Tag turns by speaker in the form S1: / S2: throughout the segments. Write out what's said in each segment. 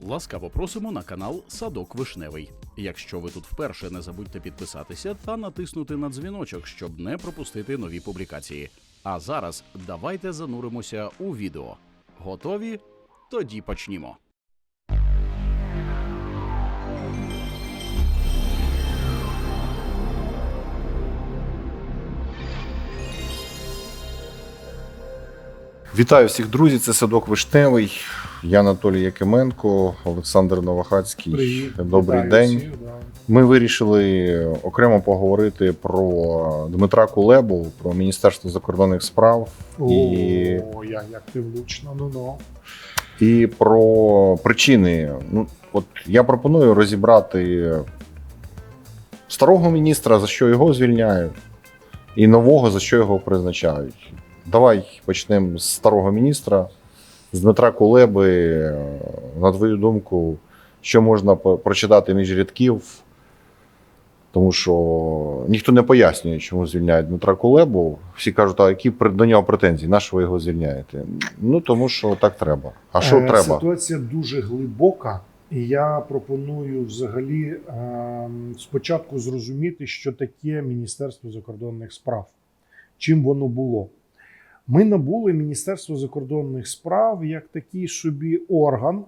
S1: Ласкаво просимо на канал Садок Вишневий. Якщо ви тут вперше, не забудьте підписатися та натиснути на дзвіночок, щоб не пропустити нові публікації. А зараз давайте зануримося у відео. Готові? Тоді почнімо.
S2: Вітаю всіх друзі! Це садок Вишневий. Я Анатолій Якименко, Олександр Новохацький.
S3: Привіт.
S2: Добрий
S3: Вітаю
S2: день.
S3: всіх, да.
S2: Ми вирішили окремо поговорити про Дмитра Кулебу, про Міністерство закордонних справ і,
S3: я, як ти влучно, ну ну.
S2: і про причини. Ну, от я пропоную розібрати старого міністра, за що його звільняють, і нового, за що його призначають. Давай почнемо з старого міністра, з Дмитра Кулеби. На твою думку, що можна прочитати між рядків? Тому що ніхто не пояснює, чому звільняють Дмитра Кулебу. Всі кажуть, а які до нього претензії? На що ви його звільняєте? Ну тому що так треба. А що
S3: Е,
S2: треба?
S3: Ситуація дуже глибока, і я пропоную взагалі ем, спочатку зрозуміти, що таке Міністерство закордонних справ, чим воно було. Ми набули Міністерство закордонних справ як такий собі орган,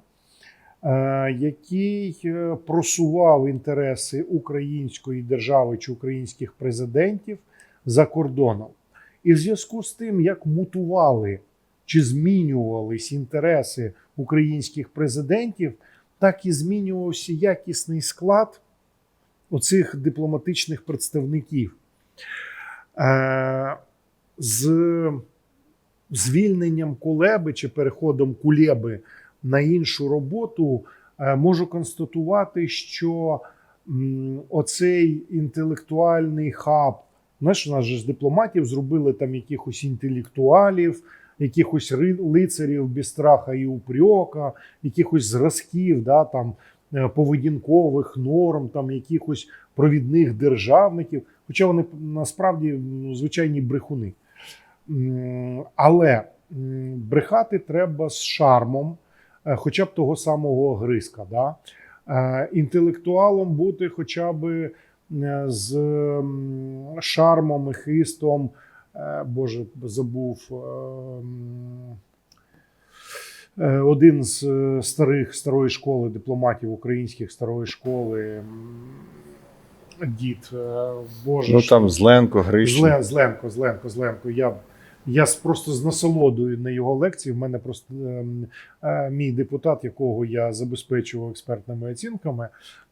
S3: е, який е, просував інтереси української держави чи українських президентів за кордоном. І в зв'язку з тим, як мутували чи змінювались інтереси українських президентів, так і змінювався якісний склад оцих дипломатичних представників. Е, з звільненням Кулеби чи переходом Кулеби на іншу роботу е, можу констатувати, що оцей інтелектуальний хаб, знаєш, у нас же з дипломатів зробили там якихось інтелектуалів, якихось лицарів без страха і упрьока, якихось зразків, да, там, е, поведінкових норм, там, якихось провідних державників. Хоча вони насправді звичайні брехуни. Але брехати треба з шармом, е, хоча б того самого Гриска. Да? Е, Інтелектуалом бути хоча б е, з шармом і хистом. Боже, забув. Один з старих старої школи дипломатів українських старої школи. Дід, Боже,
S2: Ну там Зленко, Грищин.
S3: Зле, Зленко, Зленко, Зленко. Я, я просто з насолодою на його лекції. В мене просто ем, е, мій депутат, якого я забезпечував експертними оцінками,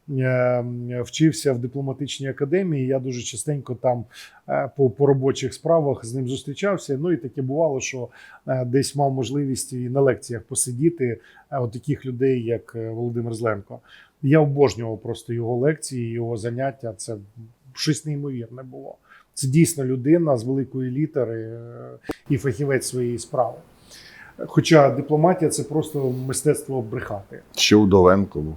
S3: е, вчився в дипломатичній академії. Я дуже частенько там е, по, по робочих справах з ним зустрічався. Ну і таке бувало, що е, десь мав можливість і на лекціях посидіти от таких людей, як Володимир Зленко. Я обожнював просто його лекції, його заняття. Це щось неймовірне було. Це дійсно людина з великої літери е, і фахівець своєї справи. Хоча дипломатія це просто мистецтво брехати.
S2: Ще Удовенко був.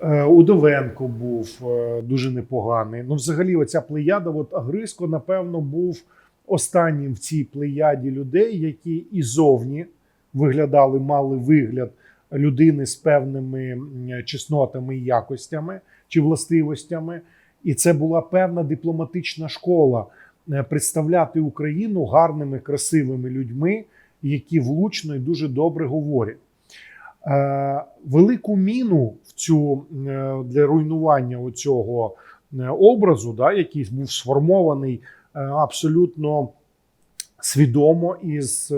S3: Е, Удовенко був е, дуже непоганий. Ну, взагалі, оця плеяда, от Агриско, напевно, був останнім в цій плеяді людей, які і зовні виглядали, мали вигляд людини з певними чеснотами і якостями чи властивостями. І це була певна дипломатична школа е, представляти Україну гарними, красивими людьми, які влучно і дуже добре говорять. Е, велику міну в цю е, для руйнування оцього е, образу, да, який був сформований абсолютно свідомо і з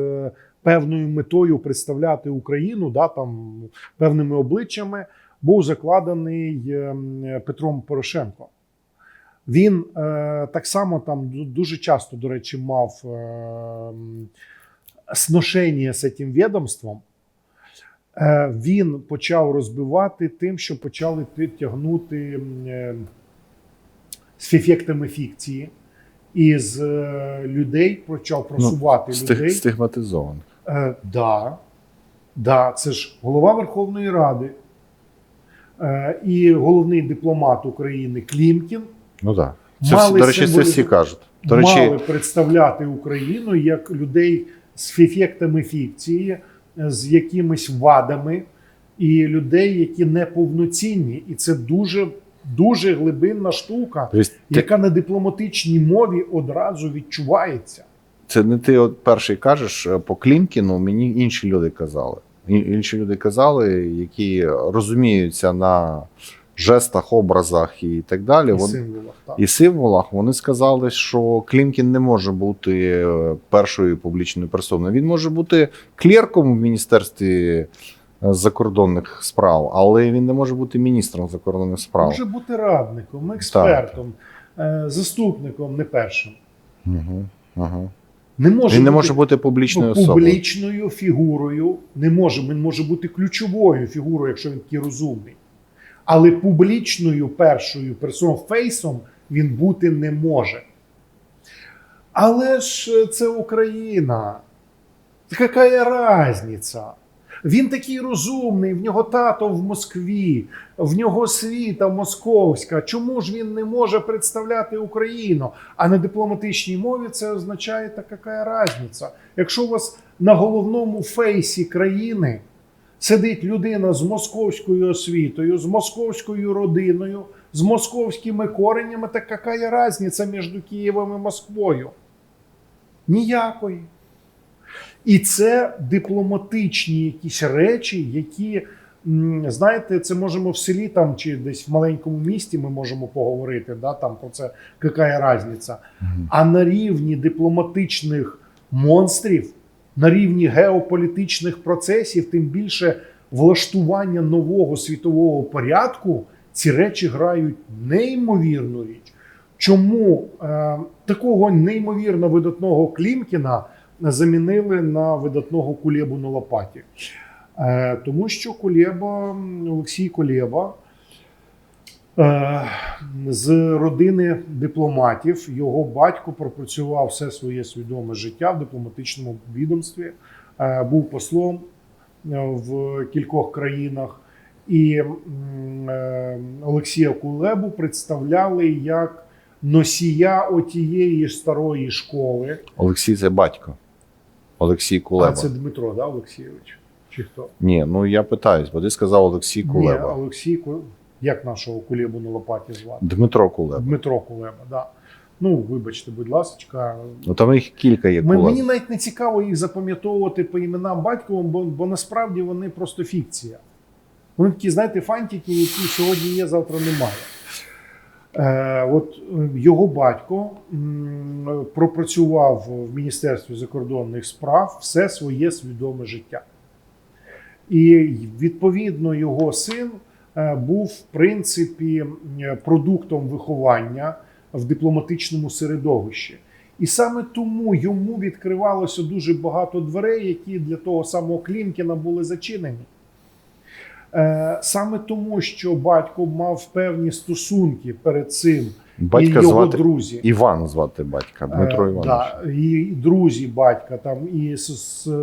S3: певною метою представляти Україну, да, там певними обличчями, був закладений е, Петром Порошенко. Він е, так само там дуже часто, до речі, мав е, сношення з цим відомством. Е, Він почав розбивати тим, що почали тягнути е, з ефектами фікції, і з е, людей почав просувати
S2: Стиг,
S3: людей.
S2: стигматизований.
S3: Е, да, да, це ж голова Верховної Ради е, і головний дипломат України Клімкін
S2: Ну так. Це
S3: Мали
S2: до речі, це всі кажуть. До речі,
S3: мали представляти Україну як людей з ефектами фікції, з якимись вадами, і людей, які неповноцінні. І це дуже, дуже глибинна штука,
S2: Тобто, ти-
S3: яка на дипломатичній мові одразу відчувається.
S2: це не ти от перший кажеш е, по Клімкіну, мені інші люди казали. Інші люди казали, які розуміються на жестах, образах і так далі.
S3: І
S2: Вон-
S3: символах, так.
S2: і символах вони сказали, що Клімкін не може бути е, першою публічною персоною. Він може бути клерком в міністерстві е, закордонних справ, але він не може бути міністром закордонних справ.
S3: Може бути радником, експертом, е, заступником, не першим.
S2: Угу, угу.
S3: Не може
S2: Він не може бути публічною
S3: ну,
S2: особою.
S3: публічною фігурою. Не може. Він може бути ключовою фігурою, якщо він такий розумний. Але публічною першою персоною, фейсом він бути не може. Але ж це Україна. Яка різниця? Він такий розумний, в нього тато в Москві, в нього світа московська. Чому ж він не може представляти Україну? А на дипломатичній мові це означає та яка різниця. Якщо у вас на головному фейсі країни сидить людина з московською освітою, з московською родиною, з московськими коренями, так яка є різниця між Києвом і Москвою? Ніякої. І це дипломатичні якісь речі, які, знаєте, це можемо в селі там чи десь в маленькому місті ми можемо поговорити, да, там про це яка різниця. А на рівні дипломатичних монстрів, на рівні геополітичних процесів, тим більше влаштування нового світового порядку, ці речі грають неймовірну річ. Чому е, такого неймовірно видатного Клімкіна замінили на видатного Кулєбу на лопаті? Е, тому що Кулєба, Олексій Кулєба з родини дипломатів. Його батько пропрацював все своє свідоме життя в дипломатичному відомстві, е, був послом е, в кількох країнах. І е, Олексія Кулебу представляли як носія отієї ж старої школи.
S2: Олексій це батько. Олексій Кулеба.
S3: А це Дмитро, да, Олексійович? Чи хто?
S2: Ні, ну я питаюсь, бо ти сказав Олексій
S3: Ні,
S2: Кулеба.
S3: Олексій Ку- як нашого Кулебу на лопаті звати?
S2: Дмитро Кулеба.
S3: Дмитро Кулеба, да. Ну, вибачте, будь ласка.
S2: Ну там їх кілька є
S3: Ми,
S2: Кулеб.
S3: мені навіть не цікаво їх запам'ятовувати по іменам батьковим, бо, бо насправді вони просто фікція. Вони такі, знаєте, фантики, які сьогодні є, завтра немає. Е, от е, його батько м, пропрацював в Міністерстві закордонних справ все своє свідоме життя. І відповідно його син був в принципі продуктом виховання в дипломатичному середовищі. І саме тому йому відкривалося дуже багато дверей, які для того самого Клімкіна були зачинені. Е, Саме тому, що батько мав певні стосунки перед цим,
S2: Батька
S3: і його
S2: звати
S3: друзі.
S2: Іван звати батька, Дмитро
S3: Е,
S2: Іванович.
S3: Да, і друзі батька, там, і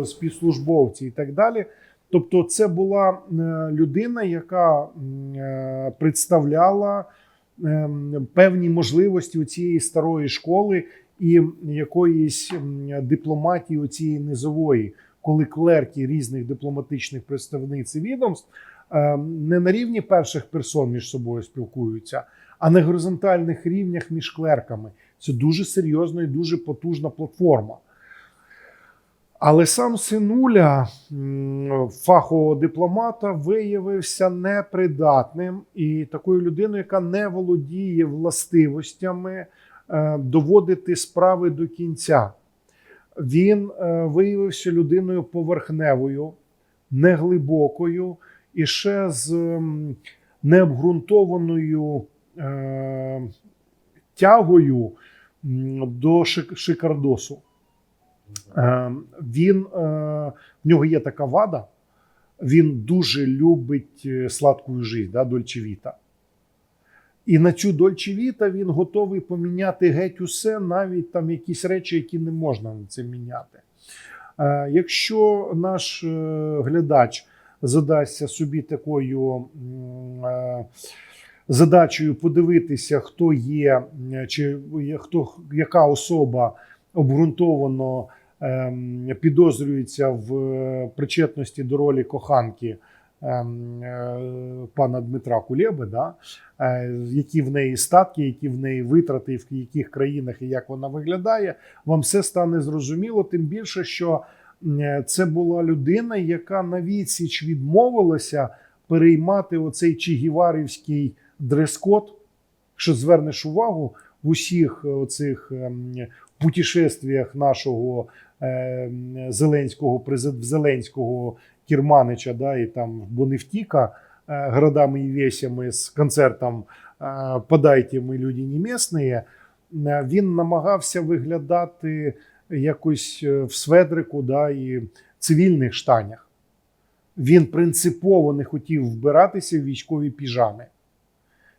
S3: співслужбовці, і так далі. Тобто, це була е, людина, яка е, представляла ем, певні можливості у цієї старої школи і якоїсь дипломатії цієї низової, коли клерки різних дипломатичних представниць і відомств не на рівні перших персон між собою спілкуються, а на горизонтальних рівнях між клерками. Це дуже серйозна і дуже потужна платформа. Але сам синуля фахового дипломата виявився непридатним і такою людиною, яка не володіє властивостями е, доводити справи до кінця. Він е, виявився людиною поверхневою, неглибокою і ще з необґрунтованою е, тягою до шикардосу. Е, Він е, в нього є така вада. Він дуже любить е, сладку життя, да, дольчевіта. І на цю дольчевіта він готовий поміняти геть усе, навіть там якісь речі, які не можна на це міняти. Е, Якщо наш глядач задасться собі такою задачею подивитися, хто є, чи хто, яка особа обґрунтовано ем, підозрюється в е, причетності до ролі коханки ем, е, пана Дмитра Кулєби, да, е, які в неї статки, які в неї витрати, в яких країнах і як вона виглядає, вам все стане зрозуміло. Тим більше, що це була людина, яка на відсіч відмовилася переймати оцей чигіварівський дрес-код. Якщо звернеш увагу в усіх оцих ем, нашого ем, Зеленського Зеленського Кірманича, да, і там Боневтіка е, городами і весями з концертом е, «Подайте ми люди не місні», е, він намагався виглядати якось е, в сведрику да, і цивільних штанях. Він принципово не хотів вбиратися в військові піжами.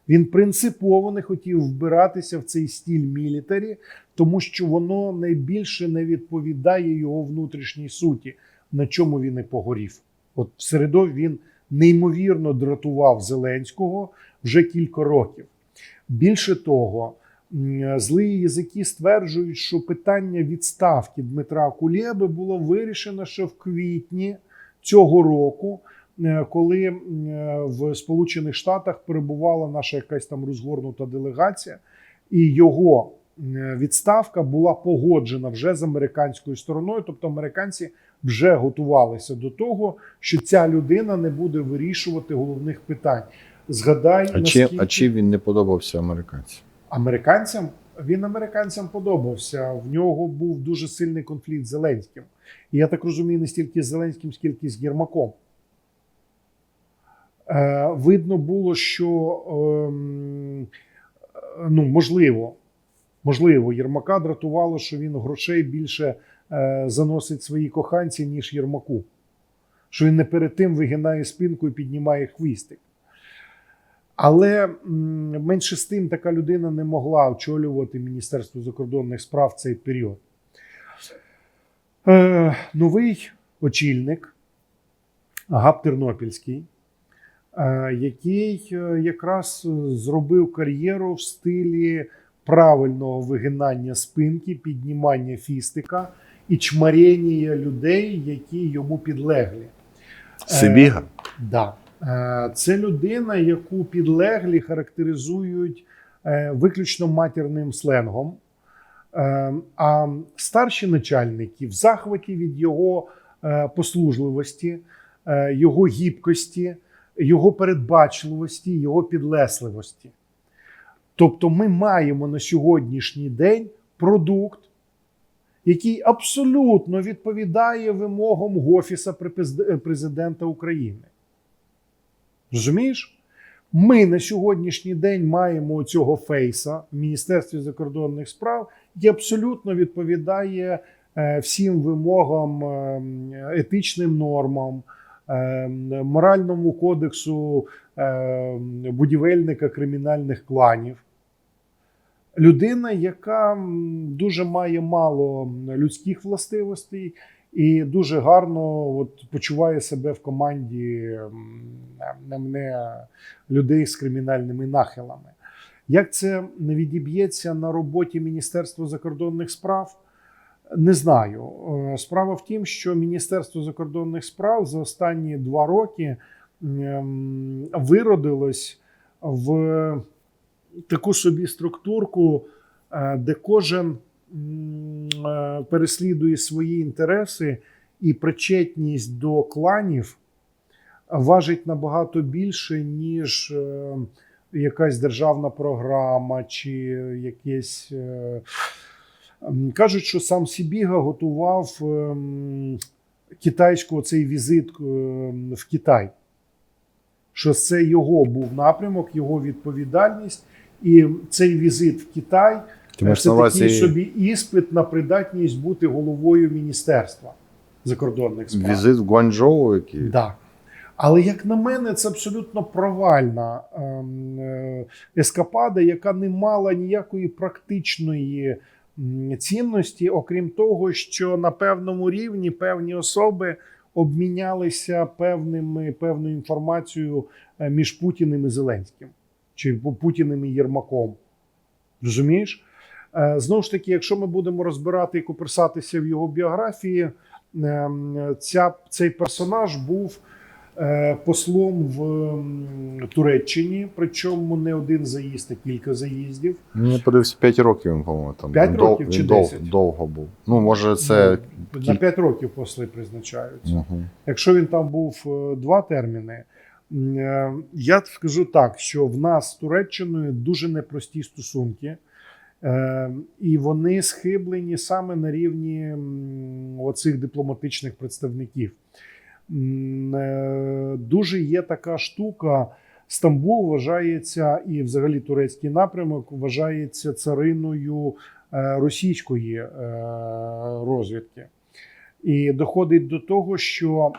S3: Він принципово не хотів вбиратися в цей стіль мілітарі, тому що воно найбільше не відповідає його внутрішній суті, на чому він і погорів. От в середу він неймовірно дратував Зеленського вже кілька років. Більше того, злі язики стверджують, що питання відставки Дмитра Кулєби було вирішено ще в квітні цього року, коли е, в Сполучених Штатах перебувала наша якась там розгорнута делегація, і його е, відставка була погоджена вже з американською стороною. Тобто американці вже готувалися до того, що ця людина не буде вирішувати головних питань. Згадай,
S2: А чи, а чи він не подобався американцям?
S3: американцям він американцям подобався. В нього був дуже сильний конфлікт з Зеленським. І я так розумію, не стільки з Зеленським, скільки з Єрмаком. Е, видно було, що ем, е, ну, можливо, можливо, Єрмака дратувало, що він грошей більше е, заносить своїй коханці, ніж Єрмаку. Що він не перед тим вигинає спинку і піднімає хвістик. Але менше з тим така людина не могла очолювати Міністерство закордонних справ в цей період. Е, новий очільник Габ Тернопільський, який е, якраз зробив кар'єру в стилі правильного вигинання спинки, піднімання фістика і чмарення людей, які йому підлеглі.
S2: Сибіга?
S3: Да. Е, Це людина, яку підлеглі характеризують е, виключно матірним сленгом. Е, А старші начальники в захваті від його е, послужливості, е, його гібкості, його передбачливості, його підлесливості. Тобто, ми маємо на сьогоднішній день продукт, який абсолютно відповідає вимогам Офіса президента України. Розумієш? Ми на сьогоднішній день маємо цього фейса в Міністерстві закордонних справ, який абсолютно відповідає е, всім вимогам, е, етичним нормам, е, моральному кодексу е, будівельника кримінальних кланів. Людина, яка дуже має мало людських властивостей і дуже гарно от, почуває себе в команді мене людей з кримінальними нахилами. Як це не відіб'ється на роботі Міністерства закордонних справ? Не знаю. Е, Справа в тім, що Міністерство закордонних справ за останні два роки ем, виродилось в таку собі структурку, е, де кожен е, переслідує свої інтереси і причетність до кланів важить набагато більше, ніж якась державна програма чи якесь. Е, м, Кажуть, що сам Сібіга готував ем, китайську цей візит ем, в Китай. Що це його був напрямок, його відповідальність, і цей візит в Китай
S2: Ти
S3: це
S2: на увазі
S3: собі іспит на придатність бути головою міністерства закордонних справ.
S2: візит в Гуанчжоу, який
S3: Да. Але як на мене, це абсолютно провальна ем, е, ескапада, яка не мала ніякої практичної цінності, окрім того, що на певному рівні певні особи обмінялися певними, певною інформацією е, між Путіним і Зеленським, чи Путіним і Єрмаком. Розумієш? Е, Знову ж таки, якщо ми будемо розбирати і куперсатися в його біографії, ем, ця, цей персонаж був послом в Туреччині, причому не один заїзд, а кілька заїздів.
S2: Мені подивився 5 років, він, по-моєму, там.
S3: П'ять
S2: Він дов-
S3: чи
S2: він дов-
S3: 10?
S2: довго був. Ну, може, це.
S3: Ну, на 5 років посли призначаються.
S2: Угу.
S3: Якщо він там був е, два терміни, е, я скажу так, що в нас з Туреччиною дуже непрості стосунки, е, і вони схиблені саме на рівні оцих дипломатичних представників. Дуже є така штука. Стамбул вважається, і взагалі турецький напрямок вважається цариною е, російської е, розвідки. І доходить до того, що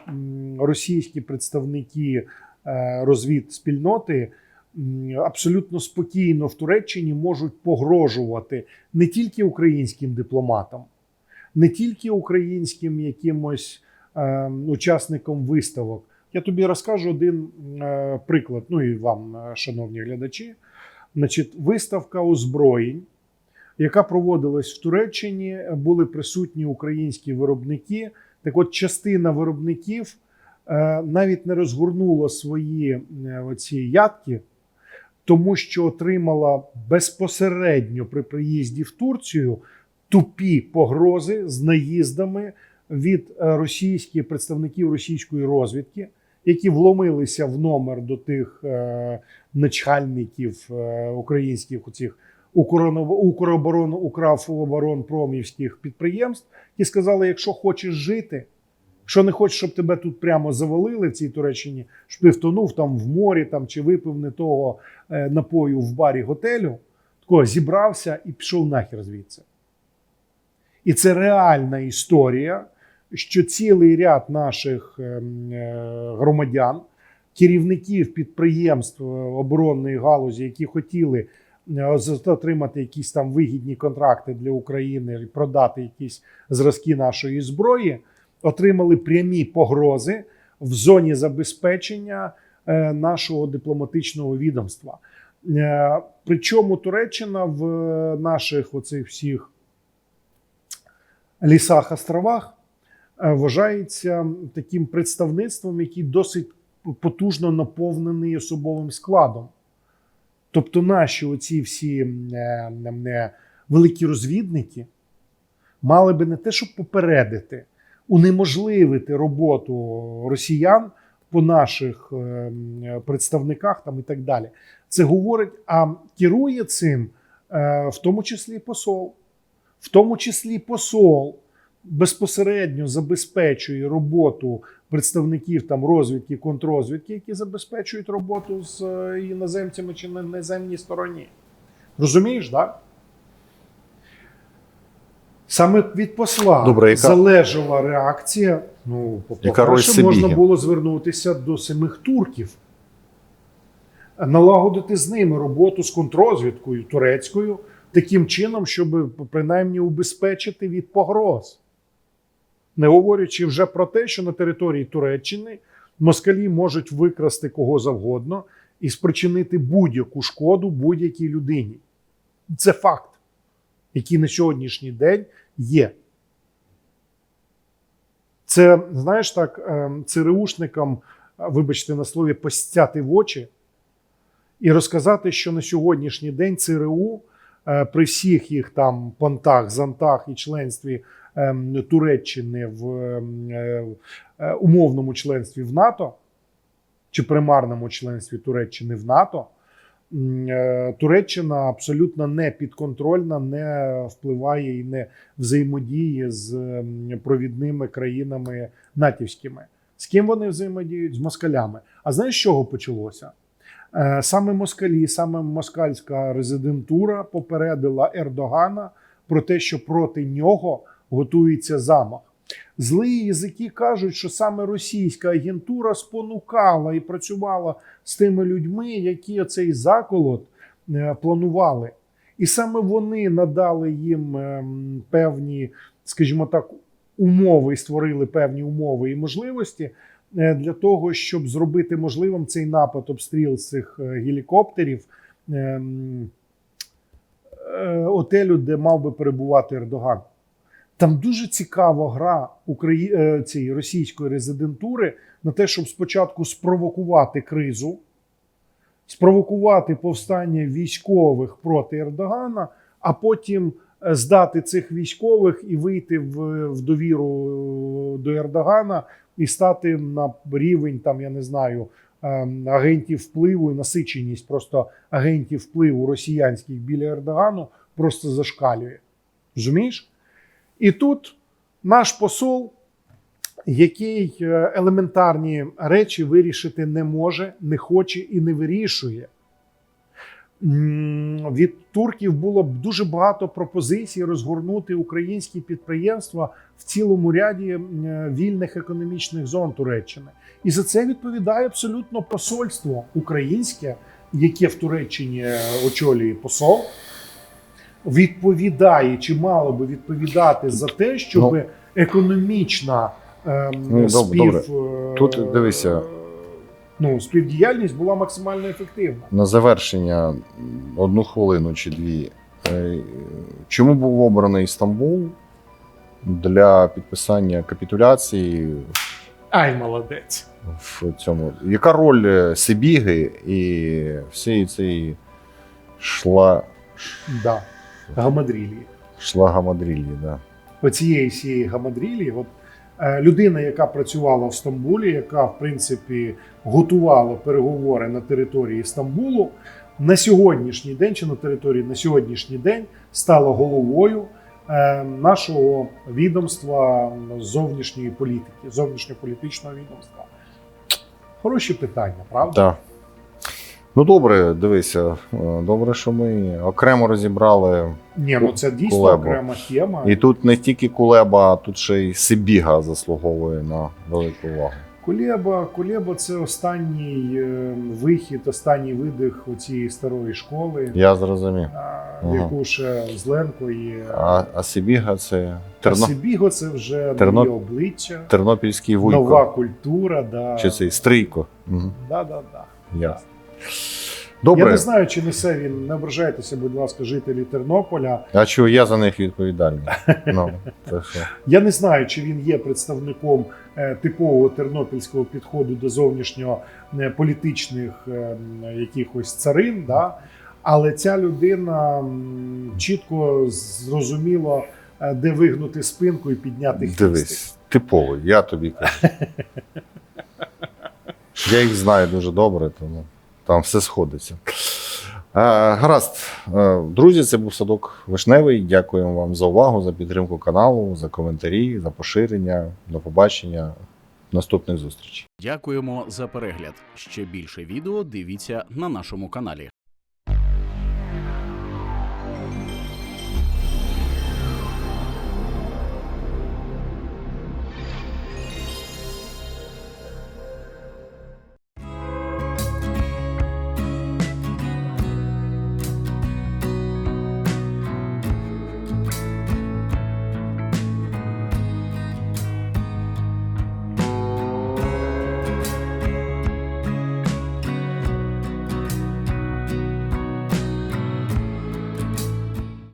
S3: російські представники е, розвідспільноти абсолютно спокійно в Туреччині можуть погрожувати не тільки українським дипломатам, не тільки українським якимось е, учасникам виставок. Я тобі розкажу один е, приклад, ну і вам, е, шановні глядачі. Значить, виставка озброєнь, яка проводилась в Туреччині, були присутні українські виробники. Так от, частина виробників е, навіть не розгорнула свої оці ядки, тому що отримала безпосередньо при приїзді в Турцію тупі погрози з наїздами від е, російських представників російської розвідки, які вломилися в номер до тих е, начальників е, українських оцих Укроборон, промівських підприємств, і сказали: якщо хочеш жити, якщо не хочеш, щоб тебе тут прямо завалили в цій Туреччині, щоб ти втонув там в морі там, чи випив не того напою в барі готелю, такого зібрався і пішов нахер звідси. І це реальна історія, що цілий ряд наших ем, е, громадян, керівників підприємств е, оборонної галузі, які хотіли е, отримати якісь там вигідні контракти для України і продати якісь зразки нашої зброї, отримали прямі погрози в зоні забезпечення нашого дипломатичного відомства. Причому Туреччина в наших оцих всіх лісах островах вважається таким представництвом, який досить потужно наповнений особовим складом. Тобто наші оці всі м, е, м, е, великі розвідники мали би не те, щоб попередити, унеможливити роботу росіян по наших е, представниках там і так далі. Це говорить, а керує цим е, в тому числі посол в тому числі посол безпосередньо забезпечує роботу представників там розвідки, контррозвідки, які забезпечують роботу з е, іноземцями чи на іноземній стороні. Розумієш, так? Саме від посла
S2: Добре, яка-
S3: залежала реакція. Ну, по-перше, можна було звернутися до самих турків, налагодити з ними роботу з контррозвідкою турецькою, таким чином, щоб принаймні убезпечити від погроз. Не говорячи вже про те, що на території Туреччини москалі можуть викрасти кого завгодно і спричинити будь-яку шкоду будь-якій людині. Це факт, який на сьогоднішній день є. Це, знаєш так, ем, ЦРУшникам, вибачте на слові, постяти в очі і розказати, що на сьогоднішній день ЦРУ е, при всіх їх там понтах, зонтах і членстві Туреччини в ем, е, е, умовному членстві в НАТО чи примарному членстві Туреччини в НАТО. е, Туреччина абсолютно не підконтрольна, не впливає і не взаємодіє з ем, провідними країнами натівськими. З ким вони взаємодіють? З москалями. А знаєш, з чого почалося? Саме москалі, саме москальська резидентура попередила Ердогана про те, що проти нього готується замах. Злі язики кажуть, що саме російська агентура спонукала і працювала з тими людьми, які оцей заколот е, планували. І саме вони надали їм ем, певні, скажімо так, умови і створили певні умови і можливості е, для того, щоб зробити можливим цей напад обстріл цих е, гелікоптерів ем, отелю, де мав би перебувати Ердоган. Там дуже цікава гра Украї... е, цієї російської резидентури на те, щоб спочатку спровокувати кризу, спровокувати повстання військових проти Ердогана, а потім е, здати цих військових і вийти в, в довіру е, до Ердогана і стати на рівень, там я не знаю, ем, агентів впливу і насиченість просто агентів впливу росіянських біля Ердогану просто зашкалює. Розумієш? І тут наш посол, який е, елементарні речі вирішити не може, не хоче і не вирішує. Від турків було б дуже багато пропозицій розгорнути українські підприємства в цілому ряді вільних економічних зон Туреччини. І за це відповідає абсолютно посольство українське, яке в Туреччині е, очолює посол. Відповідає чи мало би відповідати за те, щоб
S2: Ну.
S3: економічна ем,
S2: Ну,
S3: спів,
S2: добре.
S3: е,
S2: Тут дивися.
S3: Ну, співдіяльність була максимально ефективна.
S2: На завершення одну хвилину чи дві. Е, Чому був обраний Стамбул для підписання капітуляції
S3: Ай, молодець.
S2: в цьому? Яка роль е, Сибіги і всієї цієї шла,
S3: Да. Гамадрілії.
S2: шлагамадрілі? Да?
S3: Оцієї всієї гамадрілії, от е, людина, яка працювала в Стамбулі, яка в принципі готувала переговори на території Стамбулу, на сьогоднішній день чи на території на сьогоднішній день стала головою е, нашого відомства зовнішньої політики, зовнішньополітичного відомства. Хороші питання, правда?
S2: Так. Ну добре, дивися. е, Добре, що ми окремо розібрали.
S3: Ні, ну це дійсно
S2: Кулебо.
S3: окрема тема.
S2: І тут не тільки Кулеба, а тут ще й Сибіга заслуговує на велику увагу.
S3: Кулеба, Кулеба це останній е, вихід, останній видих у цієї старої школи,
S2: Я зрозумів.
S3: яку ще Зленко і
S2: А, а Сибіга це
S3: а Сибіго це вже
S2: Терно-
S3: нові обличчя,
S2: Тернопільський вуйко.
S3: нова культура. Да.
S2: Чи цей стрийко. Угу.
S3: Да, да, да.
S2: Ясно.
S3: Я не знаю, чи несе він. Не ображайтеся, будь ласка, жителі Тернополя.
S2: А чого я за них відповідальний? Ну, це що?
S3: Я не знаю, чи він є представником е, типового тернопільського підходу до зовнішньо е, політичних е, якихось царин. Да? Але ця людина чітко зрозуміла, е, де вигнути спинку і підняти хвістик.
S2: Дивись, типовий, я тобі кажу. Я їх знаю дуже добре, тому там все сходиться. Е, гаразд, Е, друзі, це був садок Вишневий. Дякуємо вам за увагу, за підтримку каналу, за коментарі, за поширення. До побачення. Наступних зустрічей.
S1: Дякуємо за перегляд. Ще більше відео дивіться на нашому каналі.